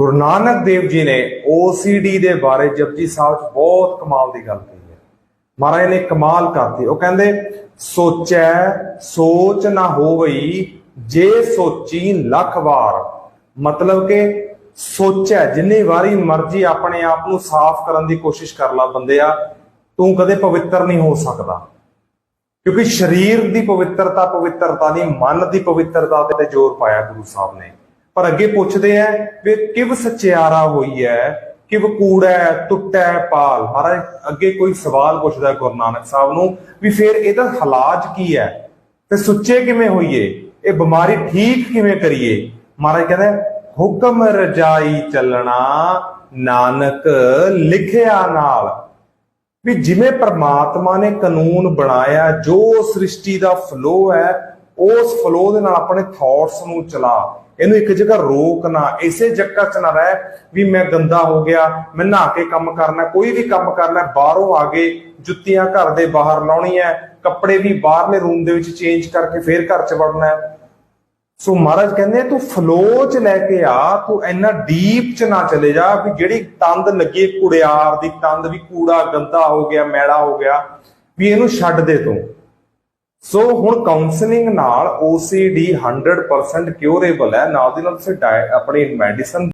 ਗੁਰੂ ਨਾਨਕ ਦੇਵ ਜੀ ਨੇ OCD ਦੇ ਬਾਰੇ ਜਪਜੀ ਸਾਹਿਬ 'ਚ ਬਹੁਤ ਕਮਾਲ ਦੀ ਗੱਲ ਕਹੀ ਹੈ। ਮਹਾਰਾਜ ਨੇ ਕਮਾਲ ਕਰਤੀ। ਉਹ ਕਹਿੰਦੇ, ਸੋਚੈ, ਸੋਚ ਨਾ ਹੋਵਈ, ਜੇ ਸੋਚੀ ਲੱਖ ਵਾਰ। ਮਤਲਬ ਕਿ ਸੋਚਿਆ ਜਿੰਨੀ ਵਾਰੀ ਮਰਜ਼ੀ ਆਪਣੇ ਆਪ ਨੂੰ ਸਾਫ਼ ਕਰਨ ਦੀ ਕੋਸ਼ਿਸ਼ ਕਰ ਲਾ ਬੰਦਿਆ ਤੂੰ ਕਦੇ ਪਵਿੱਤਰ ਨਹੀਂ ਹੋ ਸਕਦਾ। ਕਿਉਂਕਿ ਸਰੀਰ ਦੀ ਪਵਿੱਤਰਤਾ ਪਵਿੱਤਰਤਾ ਨਹੀਂ, ਮਨ ਦੀ ਪਵਿੱਤਰਤਾ ਤੇ ਜ਼ੋਰ ਪਾਇਆ ਗੁਰੂ ਸਾਹਿਬ ਨੇ। ਪਰ ਅੱਗੇ ਪੁੱਛਦੇ ਆ ਵੀ ਕਿਵ ਸਚਿਆਰਾ ਹੋਈ ਹੈ ਕਿਵ ਕੂੜਾ, ਟੁੱਟੈ ਪਾਲ ਮਹਾਰਾਜ, ਅੱਗੇ ਕੋਈ ਸਵਾਲ ਪੁੱਛਦਾ ਗੁਰੂ ਨਾਨਕ ਸਾਹਿਬ ਨੂੰ ਵੀ ਫਿਰ ਇਹਦਾ ਹਲਾਜ ਕੀ ਹੈ ਤੇ ਸੁੱਚੇ ਕਿਵੇਂ ਹੋਈਏ? ਇਹ ਬਿਮਾਰੀ ਠੀਕ ਕਿਵੇਂ ਕਰੀਏ? ਮਹਾਰਾਜ ਕਹਿੰਦੇ, ਹੁਕਮ ਰਜਾਈ ਚੱਲਣਾ ਨਾਨਕ ਲਿਖਿਆ ਨਾਲ। ਵੀ ਜਿਵੇਂ ਪ੍ਰਮਾਤਮਾ ਨੇ ਕਾਨੂੰਨ ਬਣਾਇਆ, ਜੋ ਸ੍ਰਿਸ਼ਟੀ ਦਾ ਫਲੋ ਹੈ ਉਸ ਫਲੋ ਦੇ ਨਾਲ ਆਪਣੇ ਥਾਟਸ ਨੂੰ ਚਲਾ। ਇਹਨੂੰ ਇੱਕ ਜਗ੍ਹਾ ਰੋਕ ਨਾ, ਇਸੇ ਜੱਕਾ ਚ ਨਾ ਰਹਿ ਵੀ ਮੈਂ ਗੰਦਾ ਹੋ ਗਿਆ, ਮੈਂ ਨਹਾ ਕੇ ਕੰਮ ਕਰਨਾ, ਕੋਈ ਵੀ ਕੰਮ ਕਰਨਾ, ਬਾਹਰੋਂ ਆ ਕੇ ਜੁੱਤੀਆਂ ਘਰ ਦੇ ਬਾਹਰ ਲਾਉਣੀਆਂ ਕੱਪੜੇ ਵੀ ਬਾਹਰਲੇ ਰੂਮ ਦੇ ਵਿੱਚ ਚੇਂਜ ਕਰਕੇ ਫੇਰ ਘਰ ਚ ਵੜਨਾ ਸੋ ਮਹਾਰਾਜ ਕਹਿੰਦੇ ਤੂੰ ਫਲੋ ਚ ਲੈ ਕੇ ਆ, ਤੂੰ ਇੰਨਾ ਡੀਪ ਚ ਨਾ ਚਲੇ ਜਾ ਵੀ ਜਿਹੜੀ ਤੰਦ ਲੱਗੀ ਕੁੜਿਆਰ ਦੀ ਤੰਦ ਵੀ ਕੂੜਾ ਗੰਦਾ ਹੋ ਗਿਆ, ਮੈਲਾ ਹੋ ਗਿਆ, ਵੀ ਇਹਨੂੰ ਛੱਡ ਦੇ ਤੂੰ। ਸੋ ਹੁਣ ਕਾਉਂਸਲਿੰਗ ਨਾਲ OCD 100% ਕਿਉਰੇਬਲ ਹੈ। ਨਾਲ ਦੀ ਨਾਲ ਤੁਸੀਂ ਡਾਇ- ਆਪਣੀ ਮੈਡੀਸਨ